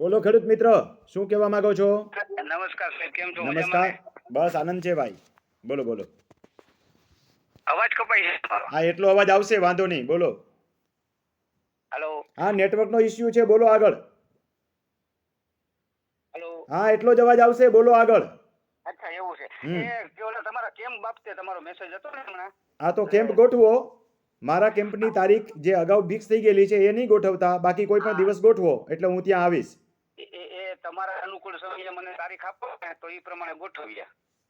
બોલો ખેડૂત મિત્ર શું કહેવા માંગો છો? નમસ્કાર સાહેબ કેમ છો? નમસ્કાર. બસ આનંદ છે ભાઈ. બોલો બોલો. અવાજ કપાય છે હા એટલો અવાજ આવશે વાંધો નહીં. બોલો. હેલો. હા નેટવર્કનો ઇસ્યુ છે બોલો આગળ. હેલો. હા એટલો જ અવાજ આવશે બોલો આગળ. અચ્છા એવું છે. એ ઓલા તમારા કેમ્પ બાબતે તમારો મેસેજ હતો ને હમણાં? હા તો કેમ્પ ગોઠવો. મારા કેમ્પની તારીખ જે અગાઉ ફિક્સ થઈ ગયેલી છે એ નહીં ગોઠવતા. બાકી કોઈ પણ દિવસ ગોઠવો એટલે હું ત્યાં આવીશ. એ તમારા અનુકૂળ સમયે મને તારીખ આપો ને તો એ પ્રમાણે ગોઠવીએ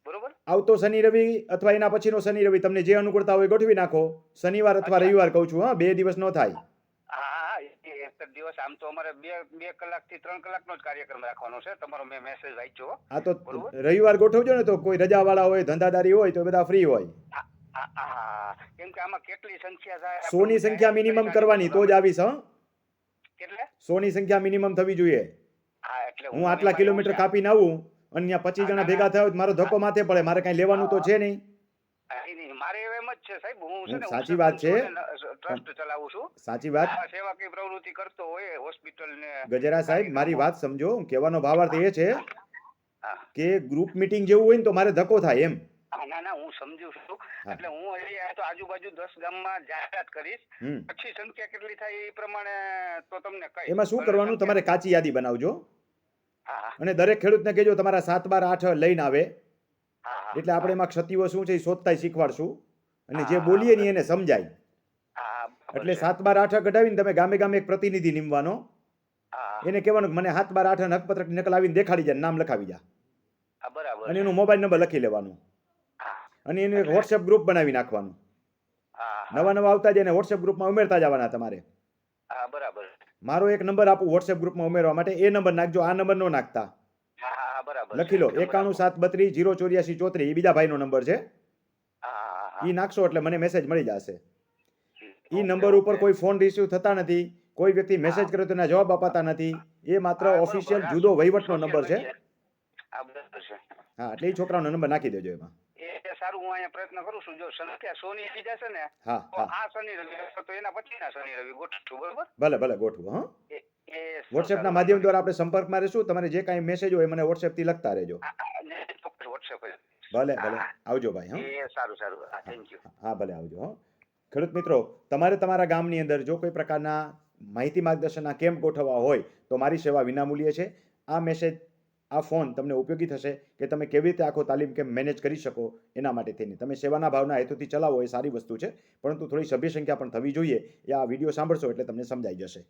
બરોબર? આવતો શનિ રવિ અથવા એના પછીનો શનિ રવિ તમને જે અનુકૂળતા હોય ગોઠવી નાખો. શનિવાર અથવા રવિવાર કહું છું હા બે દિવસ નો થાય. હા હા એક દિવસ. આમ તો અમારે બે બે કલાકથી ત્રણ કલાકનો જ કાર્યક્રમ રાખવાનો છે. તમારો મેં મેસેજ વાંચ્યો હા તો રવિવાર ગોઠવજો ને તો કોઈ રજાવાળા હોય ધંધાદારી હોય તો બધા ફ્રી હોય. કેમ કે આમાં કેટલી સંખ્યા થાય? સોની સંખ્યા મિનિમમ કરવાની તો જ આવીશ હા? કેટલે? સોની સંખ્યા મિનિમમ થવી જોઈએ. એટલે હું આટલા કિલોમીટર કાપીને આવું અને ત્યાં પચીસ જણા ભેગા થયા મારો ધક્કો માથે પડે મારે કઈ લેવાનું તો છે નહીં. નહીં, નહીં, મારે એમ જ છે સાહેબ હું છે હું ને સાચી વાત છે. ટ્રસ્ટ ચલાવું છું. સાચી વાત. આ પ્રવૃત્તિ કરતો હોય હોસ્પિટલ ને ગજેરા સાહેબ મારી વાત સમજો હું કહેવાનો ભાવાર્થ એ છે કે ગ્રુપ મીટિંગ જેવું હોય ને તો મારે ધક્કો થાય એમ. ના ના હું સમજુ છું. એટલે હું હજી તો આજુબાજુ દસ ગામમાં જાહેરાત કરીશ. પછી સંખ્યા કેટલી થાય એ પ્રમાણે તો તમને એમાં શું કરવાનું? તમારે કાચી યાદી બનાવજો. અને દરેક ખેડૂતને કહેજો તમારા સાત બાર આઠ લઈને આવે. એટલે આપણે એમાં ક્ષતિઓ શું છે એ શોધતા શીખવાડશું. અને જે બોલીએ ને એને સમજાય. એટલે સાત બાર આઠ કઢાવીને તમે ગામે ગામે એક પ્રતિનિધિ નીમવાનો. એને કહેવાનું મને સાત બાર આઠ હકપત્રકની નકલ આવીને દેખાડી જાય નામ લખાવી જા. અને. એનું મોબાઈલ નંબર લખી લેવાનું. અને એનું એક વોટ્સએપ ગ્રુપ બનાવી નાખવાનું. નવા નવા આવતા જાય એને વોટ્સએપ ગ્રુપમાં ઉમેરતા જવાના તમારે. હા બરાબર. મારો એક નંબર આપું વોટ્સએપ ગ્રુપમાં ઉમેરવા માટે. એ નંબર નાખજો આ નંબર નો નાખતા. લખી લો. એકાણું સાત બત્રીસ જીરો ચોર્યાસી ચોત્રીસ એ બીજા ભાઈનો નંબર છે. એ નાખશો એટલે મને મેસેજ મળી જશે. એ નંબર ઉપર કોઈ ફોન રિસીવ થતા નથી કોઈ વ્યક્તિ મેસેજ. કરે તો એના જવાબ અપાતા નથી. એ માત્ર ઓફિશિયલ જુદો વહીવટનો નંબર છે. હા એટલે એ છોકરાનો નંબર નાખી દેજો એમાં. સારું હું અહીંયા પ્રયત્ન કરું છું. જો સંખ્યા સોની આવી જશે ને તો આ શનિ રવિ તો એના પછીના શનિ રવિ ગોઠવું બરોબર? ભલે ભલે ગોઠવું હા. વોટ્સએપના માધ્યમ દ્વારા આપણે સંપર્કમાં રહીશું. તમારે જે કાંઈ મેસેજ હોય મને વોટ્સએપથી લખતા રહેજો. પર. ભલે ભલે. આવજો ભાઈ હા. સારું સારું. થેન્ક યુ હા ભલે આવજો હો. ખેડૂત મિત્રો તમારે તમારા ગામની અંદર જો કોઈ પ્રકારના માહિતી માર્ગદર્શનના કેમ્પ ગોઠવવા હોય તો મારી સેવા વિનામૂલ્ય છે. આ મેસેજ આ ફોન તમને ઉપયોગી થશે કે તમે કેવી રીતે આખો તાલીમ કેમ મેનેજ કરી શકો એના માટે થઈને. તમે સેવાના ભાવના હેતુથી ચલાવો એ સારી વસ્તુ છે, પરંતુ થોડી સભ્ય સંખ્યા પણ થવી જોઈએ. એ આ વીડિયો સાંભળશો એટલે તમને સમજાઈ જશે.